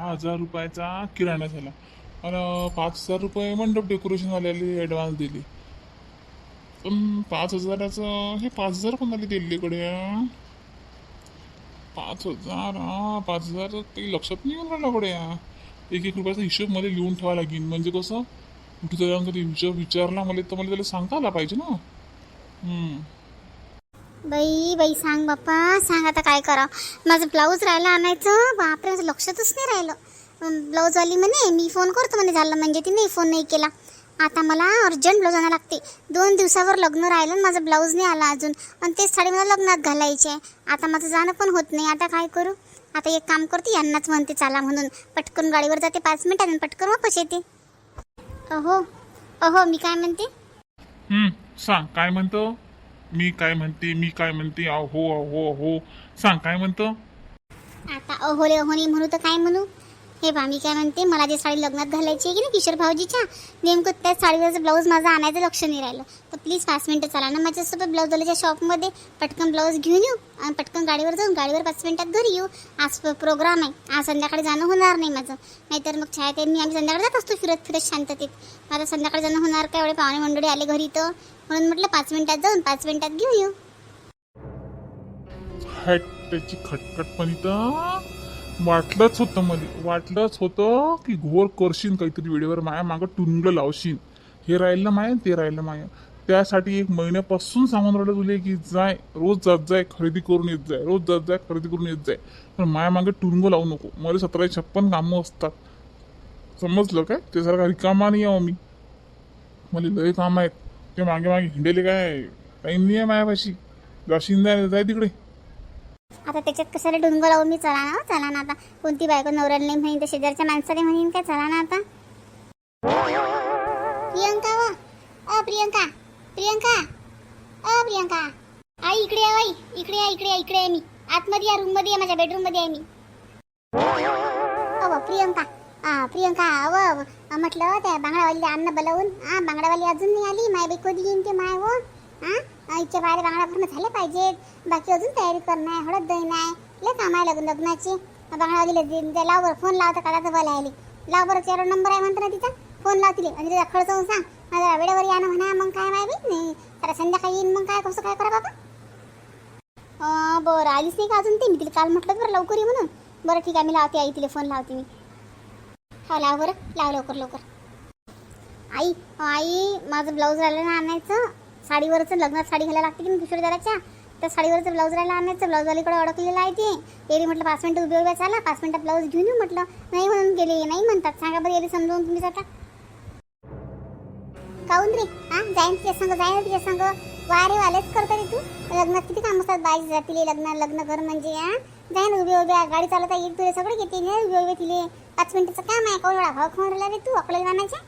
दहा हजार रुपयाचा किराणा झाला. आणि पाच हजार रुपये मंडप डेकोरेशन झालेली ॲडव्हान्स दिली. पण पाच हजाराचं हे पाच हजार कोणाला दिल्लीकडे पाच हजार हा पाच हजार काही लक्षात नाही येऊन राहिला गड्या एक एक रुपयाचा हिशोबमध्ये लिहून ठेवा लागेल. म्हणजे कसं? कुठे जाऊन कधी हिशोब विचारला मला तर मला त्याला सांगता आला पाहिजे ना. हम्म. बाई बाई सांग बाप्पा सांग आता काय करा माझं ब्लाऊज राहिलं आणायचं. बापरे माझं लक्षातच नाही राहिलं. ब्लाऊजवाली म्हणे मी फोन करतो म्हणे झालं म्हणजे तिने फोन नाही केला. आता मला अर्जंट ब्लाऊज आणायला लागते. दोन दिवसावर लग्न राहिलं आणि माझं ब्लाऊज नाही आला अजून. आणि तेच साडी मला लग्नात घालायची आहे. आता माझं जाणं पण होत नाही. आता काय करू? आता एक काम करते यांनाच म्हणते चला म्हणून. पटकन गाडीवर जाते पाच मिनिटात आणि पटकन वापस येते. अहो अहो मी काय म्हणते? सांग काय म्हणतो? मी काय म्हणते मी काय म्हणते अहो अहो अहो. सांग काय म्हणतो? आता अहोले अहोने म्हणू तर काय म्हणू? हे बा मी काय म्हणते मला जे साडी लग्नात घालायची आहे की ना किशोर भाऊजीच्या नेमकं त्या साडीवरचं ब्लाऊज माझं आणायचं लक्ष नाही राहिलं. तर प्लीज पाच मिनटं चला ना माझ्यासोबत ब्लाऊज झाल्याच्या शॉपमध्ये पटकन ब्लाऊज घेऊन येऊ आणि पटकन गाडीवर जाऊन गाडीवर पाच मिनटात घरी येऊ. आज प्रोग्राम आहे. आज संध्याकाळी जाणं होणार नाही माझं. नाहीतर मग छाया मी आम्ही संध्याकाळी जात असतो फिरत फिरत शांततेत. माझं संध्याकाळी जाणं होणार का एवढे पाहुणे मंडळी आले घरी तर. म्हणून म्हटलं पाच मिनिटात जाऊन पाच मिनिटात घेऊन येऊ. हॅट त्याची खटखटपणी तर वाटलंच होतं मला वाटलंच होतं की घोर करशील काहीतरी वेळेवर माया मागं टुंग लावशील हे राहिलं माया ते राहिलं माया. त्यासाठी एक महिन्यापासून सांगून राहिलं तुले की जाय रोज जात जाय खरेदी करून येत जाय रोज जात जाय खरेदी करून येत जाय. पण माया मागे टुंग लावू नको. मला सतरा छप्पन कामं असतात. समजलं काय? त्यासारखा रिकामा नाही आहे हो मी. मला लय काम आहेत. ते मागे मागे हिंडेले काय काही नाही आहे मायापाशी जाशीन जाय तिकडे. आता त्याच्यात कशाला डुंग लावून मी चला ना चला ना आता. कोणती बायको नवऱ्याला नाही म्हणीन तर शेजारच्या माणसाला म्हणीन काय? चला ना आता. प्रियंका वा? अ प्रियंका. प्रियंका. अ प्रियंका. आई इकडे आहे आई इकडे आहे इकडे आहे इकडे आहे मी. आतमध्ये या रूममध्ये आहे माझ्या बेडरूममध्ये आहे मी. अ प्रियंका. हा प्रियंका अव म्हटलं त्या बांगडावालीला अन्न बोलवून हा बांगडावाली अजून नाही आली माय बाई कधी येईन ते माय हो हा इच्छा बाहेर बांगडा भरणं झाले पाहिजेत बाकी अजून तयारी करणं आहे हळद दही नाही लय काम आहे लग्न लग्नाची. बांगडावालीला दे- लाव बरं फोन लावता काढायचं तर बोला आली लाव बरं चार नंबर आहे म्हणतो ना तिचा फोन लावतील. आणि तिचा खळ जाऊन सांग माझ्या वेळेवर या ना म्हणा मग काय माय बाई नाही तर संध्याकाळी येईन मग काय कसं काय करा बाबा? बरं आलीच नाही का अजून ती? मी तिला काल म्हटलं बरं लवकर ये म्हणून. बरं ठीक आहे मी लावते आई तिला फोन लावते मी. हो लाव बरं. लाव लवकर लवकर. आई आई माझं ब्लाऊज राहिलं ना आणायचं. साडीवरचं लग्नात साडी घ्यायला लागते की नाही किशोरदाराच्या त्या साडीवरचं ब्लाऊज राहिला आणायचं. ब्लाऊजवालीकडे अडकलेलं आहे ते. एरी म्हटलं पाच मिनटं उभे उभ्या चाला. पाच मिनटं ब्लाऊज घेऊन येऊ म्हटलं. नाही म्हणून गेले नाही म्हणतात. सांगा बरं एरी समजून तुम्ही आता काऊन रे? हा जाईन तिच्या संग जाईन ना तिच्या संग. वारे वालेच करता रे तू. लग्नात किती काम असतात? बाई जातील लग्न लग्न घर म्हणजे हा? जाईन उभे उभ्या गाडी चालवता येईल तुला सगळे घेते. ना उभे उभे तिले. पाच मिनिटाचं काम आहे. कोण एवढा भाव खाऊन राहिला रे तू? अकोला जाण्याच्या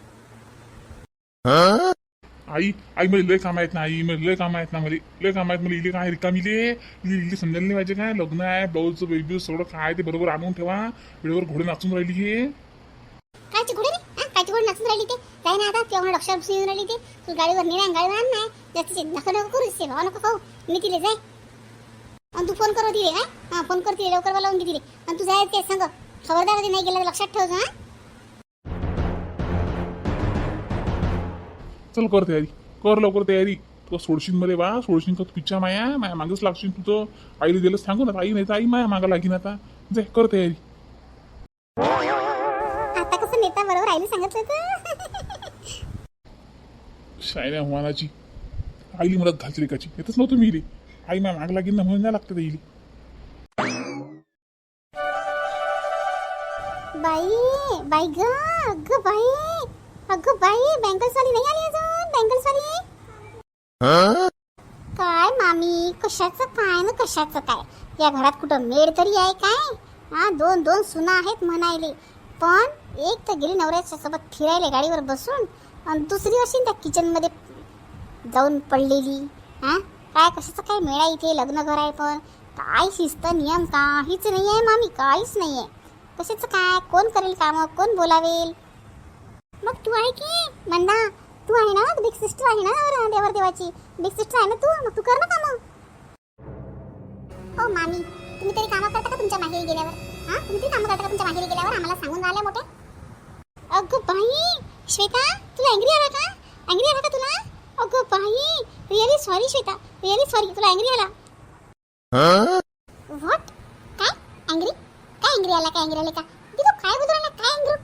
आई आई मला लय काम आहेत ना आई मला लय काम आहेत ना मला लय काम आहेत. मला इले काय रिकामिले इले? इले समजायला नाही पाहिजे काय? लग्न आहे ब्लाऊजचं बेबी सगळं काय ते बरोबर आणून ठेवा. वेळेवर घोडे नाचून राहिली हे. कायची घोडे कायची घोडे नाचून राहिली ते? जाय ना आता तेव्हा लक्षात येऊन राहिली ते. तू गाडीवर नेणार गाडीवर आण नाही जास्तीचे नको नको करू भावा नको खाऊ. मी तिले जाय. आणि तू फोन करू तिले हा? हा फोन कर तिले लवकर लावून तिले. आणि तू जाय ते सांग. खबरदार कधी नाही गेलं तर लक्षात ठेव हा? चल कर तयारी. कर लवकर तयारी. तू सोडशील मध्ये बा सोडशील का तू पिच्चा माया? माया मागच लागशील तुझं. आईला दिलं सांगू ना आई नाही तर आई माया मागा लागीन आता. जाय कर तयारी. आता कसं नेता बरोबर आईला सांगितलं तर? शायऱ्या हुवानाची आईली मदत घालची एकाची. येतच नव्हतं मी इले. आई माया आग लागीन ना म्हणून नाही लागतं येईल बाई बाई ग अगं बाई अगं बाई बँगल्स वाली नाही आली अजून बँगल्स वाली काय मामी कशाचं काय ना कशाचं काय? या घरात कुठं मेड तरी आहे काय? हा दोन दोन सुना आहेत म्हणायले. पण एक तर गेली नवऱ्याच्या सोबत फिरायले गाडीवर बसून आणि दुसरी अशी त्या किचनमध्ये जाऊन पडलेली हा? काय कशाचं काय मेळा इथे लग्न घर आहे पण. काय शिस्त नियम काहीच नाही आहे मामी काहीच नाही आहे कशाचं काय? कोण करेल कामं? कोण बोलावेल? मग तू आहे की मंदा? तू आहे ना? बिग सिस्टर आहे ना देवर देवाची बिग सिस्टर आहे ना तू? मग तू कर ना कामं. हो मामी. तुम्ही तरी कामं करता का तुमच्या मागे गेल्यावर? हा? तुम्ही ते कामं करता का तुमच्या माहेरी गेल्यावर? आम्हाला सांगून आल्या मोठे. अगं बाई श्वेता तुला अँग्री आला का? अँग्री आला का तुला? अगं बाई really sorry Shweta. Really sorry तुला अँग्री आला? व्हॉट काय? अँग्री काय अँग्री आला? काय अँग्री आले का? ती काय बोलू राहिला? काय अँग्रू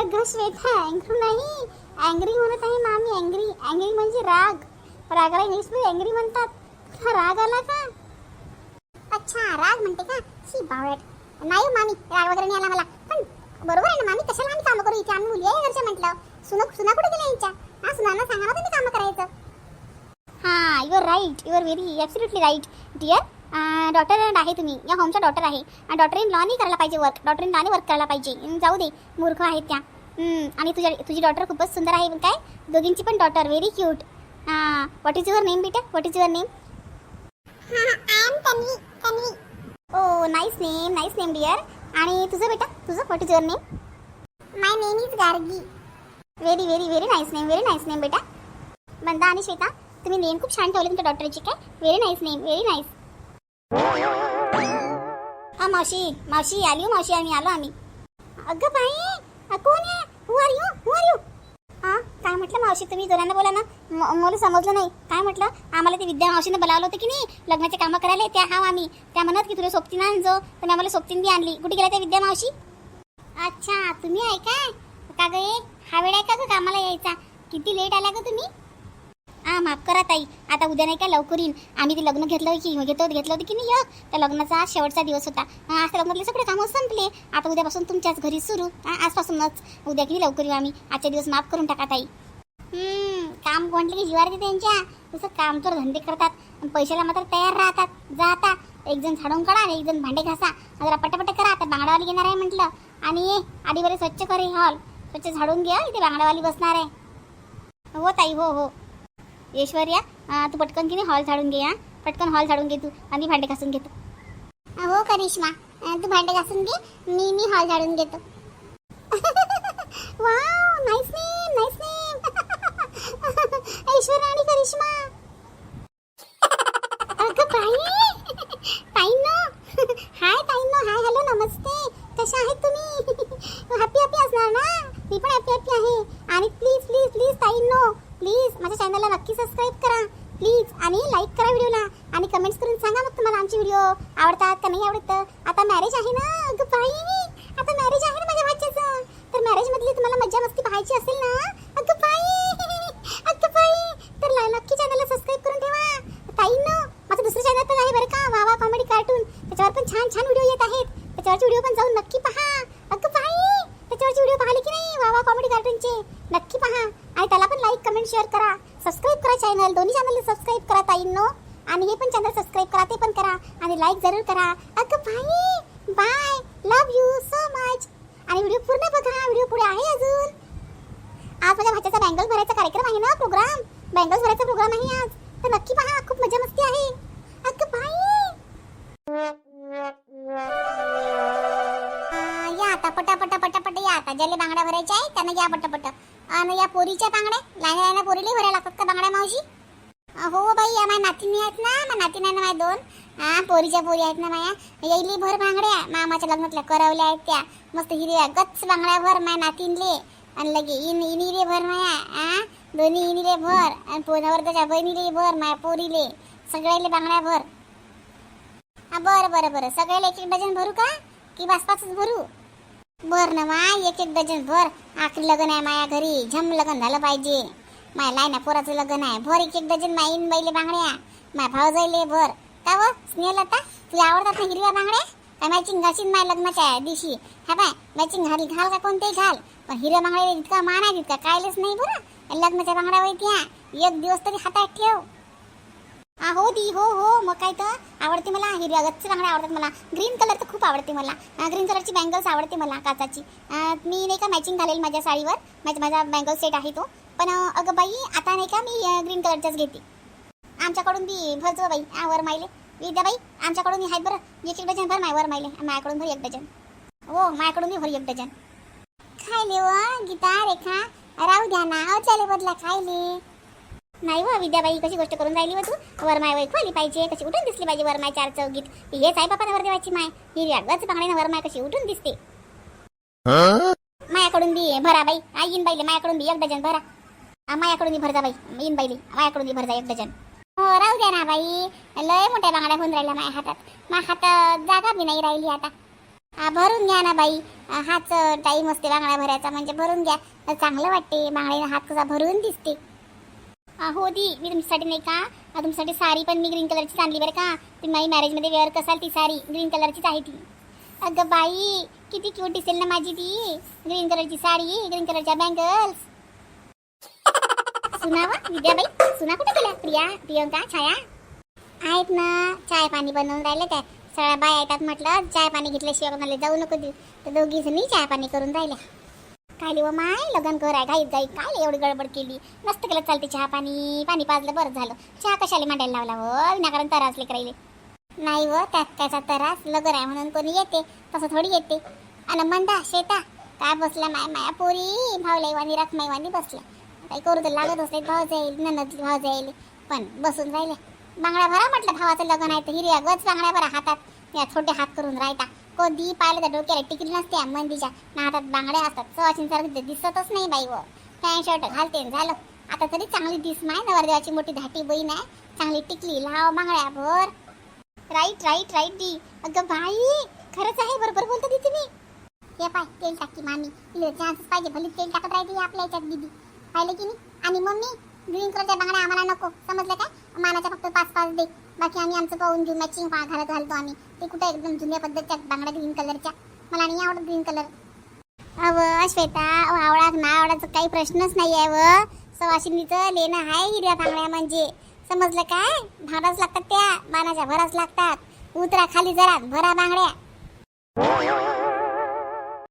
अगं श्वेता अँग्रू नाही. अँग्री म्हणत आहे मामी अँग्री अँग्री म्हणजे राग. रागाला इंग्लिशमध्ये अँग्री म्हणतात. तुला राग आला का? अच्छा राग म्हणते का? शी बावळट. नाही हो मामी राग वगैरे नाही आला मला. पण बरोबर आहे ना मामी कशाला आम्ही कामं करू इथे. आम्ही मुली आहे घरच्या म्हटलं. सुना सुना कुठे गेल्या यांच्या? हा सुनांना सांगा ना तुम्ही कामं करायचं. हा you are right you are very absolutely right dear doctor आहे तुम्ही. या होमचा डॉक्टर आहे. आणि डॉक्टर इन लॉनी करायला पाहिजे work doctor online work करायला पाहिजे. हं, जाऊ दे मूर्ख आहेत त्या. हं, आणि तुझ्या तुझी डॉक्टर खूपच सुंदर आहे काय? दोघींची पण doctor very cute what is your name बेटा? What is your name oh nice name nice name dear आणि तुझं बेटा? तुझं what is your name my name is Gargi very very very nice name very nice name बेटा बंदा आणि श्वेता तुम्ही name खूप छान ठेवले तुमच्या डॉक्टरची काय? Very nice name very nice हा मावशी मावशी आली हो मावशी आम्ही आलो आम्ही. अगं बाई कोण आहे? Who are you who are you हा काय म्हटलं मावशी तुम्ही जोरानं बोला ना. मला समजलं नाही. काय म्हटलं? आम्हाला ते विद्या मावशीनं बोलावलं होतं की नाही? लग्नाचे कामं करायला त्या हा आम्ही. त्या म्हणत की तुला सोबतीनं आणजो. तर मी आम्हाला सोबतीन बी आणली. कुठे गेला त्या विद्या मावशी? अच्छा तुम्ही आहे काय? का ग हा वेळ आहे का ग कामाला यायचा? किती लेट आला ग तुम्ही? हा माफ करा ताई. आता उद्या नाही का लवकर येईन. आम्ही ते लग्न घेतलं की घेतो घेतलं होतं की नाही? एक त्या लग्नाचा आज शेवटचा दिवस होता. हा, आज लग्नातले सगळे कामं संपले. आता उद्यापासून तुमच्याच घरी सुरू. आजपासूनच. उद्या किती लवकर येऊ आम्ही? आजच्या दिवस माफ करून टाका ताई. काम म्हटलं की जिवार त्यांच्या. तसं काम तर धंदे करतात. पैशाला मात्र तयार राहतात. जा आता. एक जण झाडून काढा आणि एक जण भांडे घासा. जरा पटापट करा. आता बांगडावाली येणार आहे म्हटलं. आणि ये आधी बरे स्वच्छ करे हॉल. स्वच्छ झाडून घ्या इथे बांगडावाली बसणार आहे. हो ताई हो हो. ऐश्वर्या तू पटकन की हॉल झाडून घे हा? पटकन हॉल झाडून घे तू आणि भांडे घासून घेतो. हो करिश्मा. तू भांडे घासून घे मी मी हॉल झाडून घेतो. Wow nice name nice name Aishwarya आणि करिश्मा अगं बाई ताईनो हाय ताईनो हाय हॅलो नमस्ते कशा आहेत तुम्ही हॅपी हॅपी असणार ना मी पण हॅपी हॅपी आहे आणि प्लीज प्लीज प्लीज ताईनो प्लीज माझ्या चॅनलला नक्की सबस्क्राईब करा प्लीज आणि लाईक करा व्हिडिओला आणि कमेंट्स करून सांगा मग तुम्हाला आमचे व्हिडिओ आवडतात का नाही आवडत आता मॅरेज आहे ना अगं बाई आता मॅरेज आहे ना माझ्या भाच्याचं तर मॅरेज मधली तुम्हाला मज्जा मस्ती पाहायची असेल ना अगं बाई अगं बाई तर ला- नक्की चॅनलला सबस्क्राईब करून ठेवा ताईंनो माझं दुसरं चॅनल पण आहे बरं का वावा कॉमेडी कार्टून त्याच्यावर पण छान छान व्हिडिओ येत आहेत त्याच्यावरचे व्हिडिओ पण जाऊन नक्की पहा अगं बाई त्याच्यावरचे व्हिडिओ पाहिले की नाही वावा कॉमेडी कार्टूनचे नक्की पहा आणि त्याला पण लाईक कमेंट शेअर करा सबस्क्राईब करा चॅनल दोन्ही चॅनलला सबस्क्राईब करा ताईंनो आणि हे पण चॅनल सबस्क्राईब करा ते पण करा आणि लाईक जरूर करा अगं बाई bye love you so much आणि व्हिडिओ पूर्ण बघा व्हिडिओ पुढे आहे अजून आज माझ्या भाच्याचा बँगल्स भरायचा कार्यक्रम आहे ना प्रोग्राम बँगल्स भरायचा प्रोग्राम आहे आज. तर नक्की पहा खूप मजा मस्ती आहे. अगं बाई! या आता पटापट पटापट या आता. ज्याला बांगड्या भरायच्या आहे त्यांना या पटापट. आणि या पोरीच्या बांगड्या लहान लहान पोरीला भरायला लागतात का बांगड्या मावशी? हो बाई या माझ्या नातीने आहेत ना माझ्या नातीने ना माझ्या दोन. हा पोरीच्या पोरी आहेत ना माया येईली भर बांगड्या. मामाच्या लग्नातल्या करवल्या आहेत त्या. मस्त हिरव्या गच्च बांगड्या भर माझ्या नातीनले. आणि लगे इन इनीले भर माया आ? दोन्ही इनीले भर. आणि पोरावर त्याच्या बहिणीले भर माया पोरीले. सगळ्याले बांगड्या भर. हा बरं बरं बरं. सगळ्याला एक एक डझन भरू का? की पाच पाचच भरू? बर ना मा एक एक डझन भर. आखरी लग्न आहे माया घरी. झम लग्न झालं पाहिजे. माय लायना पोराचं लग्न आहे. भर एक एक डझन माईन इन बांगड्या. माय भाव जाईले भर. का हो, व स्नेहल आता तुला आवडतात ना हिरव्या बांगड्या? काय मॅचिंग घालशील माय लग्नाच्या दिवशी. हा बाय मॅचिंग घाल घाल का कोणतेही घाल. पण हिरव्या बांगड्या इतका मान आहे तितका कायलेच नाही बरं. लग्नाच्या बांगड्या वैत्या एक दिवस तरी हातात ठेव. हा हो दी हो हो मग काय तर. आवडते मला हिरव्या गच्च बांगड्या आवडतात मला. ग्रीन कलर तर खूप आवडते मला. ग्रीन कलरची बँगल्स आवडते मला काचाची. मी नाही का मॅचिंग घालेल माझ्या साडीवर. माझा माझा बँगल सेट आहे तो. पण अगं बाई आता नाही का मी ग्रीन कलरच्याच घेते. आमच्याकडून बी भरजो बाई आवर वर मायले. विद्याबाई आमच्याकडून आहेत बरं एक एक डझन भर माय वर मायले माझ्याकडून भर एक डझन. हो माझ्याकडून भर एक डझन. खायले व गीता रेखा राहू द्या ना अहो चाले बदला खायले. नाही व विद्याबाई कशी गोष्ट करून राहिली व तू? वरमाय वय खोली पाहिजे कशी उठून दिसली पाहिजे वरमाय चार चौगीत हेच आहे बापा नवरदेवाची माय. ही अगच बांगड्यानं वरमाय कशी उठून दिसते. मायाकडून बी भरा बाई. आई येईन बाईले मायाकडून बी एक डझन भरा. मायाकडून बी भरजा बाई. येईन बाईले मायाकडून बी भरजा एक डझन. राहू द्या ना बाई. लय मोठ्या बांगड्या होऊन राहिल्या माझ्या हातात. माझ्या हातात जागा बी नाही राहिली आता. हा भरून घ्या ना बाई. हाच टाईम असते बांगड्या भरायचा म्हणजे भरून घ्या. चांगलं वाटते बांगड्या हात कसा भरून दिसते. हो दी मी तुमच्यासाठी नाही का? तुमच्यासाठी साडी पण मी ग्रीन कलरची आणली बरं का? तुम्ही माझी मॅरेजमध्ये वेअर कसाल ती साडी ग्रीन कलरचीच आहे ती. अगं बाई किती क्यूट दिसेल ना माझी ती. ग्रीन कलरची साडी ग्रीन कलरच्या बँगल्स सुनावा? विद्याबाई सुना कुठे गेल्या? प्रिया प्रियंका छाया? आहेत ना चाय पाणी बनवून राहिले काय सगळ्या बाया येतात म्हटलं चाय पाणी घेतल्याशिवाय कोणाला जाऊ नको देऊ. तर दोघी जणी चाय पाणी करून राहिल्या. काय लिव माय? लग्न कर आहे घाईत गाई काय एवढी गडबड केली. मस्त केलं चालते चहा पाणी. पाणी पाजलं बरं झालं. चहा कशाला मांडायला लावला व? विनाकारण तरासले करायले नाही व त्यात त्याचा तरास. लगर आहे म्हणून कोणी येते तसं थोडी येते. आणि मंदा शेता काय बसला माय? माया पोरी भावलाईवानी रखमाईवानी बसल्या. काही करू तर लागत असले भाव जाईल ननद भाव जाईल. पण बसून राहिले. बांगड्या भरा म्हटलं भावाचं लग्न आहे तर हिरव्या गच बांगड्या भरा हातात. या छोटे हात करून राहता. कधी पाहिलं तर डोक्याला टिकली नसते मंदीच्या. ना हातात बांगड्या असतात सवाशींसारखं ते दिसतच नाही बाई व. पॅन्ट शर्ट घालते झालं. आता तरी चांगली दिस माय नवरदेवाची मोठी धाटी बहीण आहे. चांगली टिकली लाव बांगड्या भर. राईट राईट राईट दी. अगं बाई खरंच आहे बरोबर बोलतो दी तुम्ही. हे पाय तेल टाकी मामी. तिला पाहिजे भले तेल टाकत राहते आपल्या याच्यात दिदी. पाहिलं की नाही? आणि मम्मी ग्रीन कलरच्या बांगड्या आम्हाला नको. समजलं काय? मानाच्या फक्त पाच पाच दे. बाकी आम्ही आमचं पाहून घेऊ. मॅचिंग घालत घालतो आम्ही. ते कुठे एकदम जुन्या पद्धतीच्या बांगड्या ग्रीन कलरच्या मला नाही आवडत ग्रीन कलर अव श्वेता आवडा ना आवडायचं काही प्रश्नच नाही आहे व सवाशिनीचं लेणं आहे हिरव्या बांगड्या म्हणजे. समजलं काय? भराच लागतात त्या. बाणाच्या भराच लागतात. उतरा खाली जरा. भरा बांगड्या.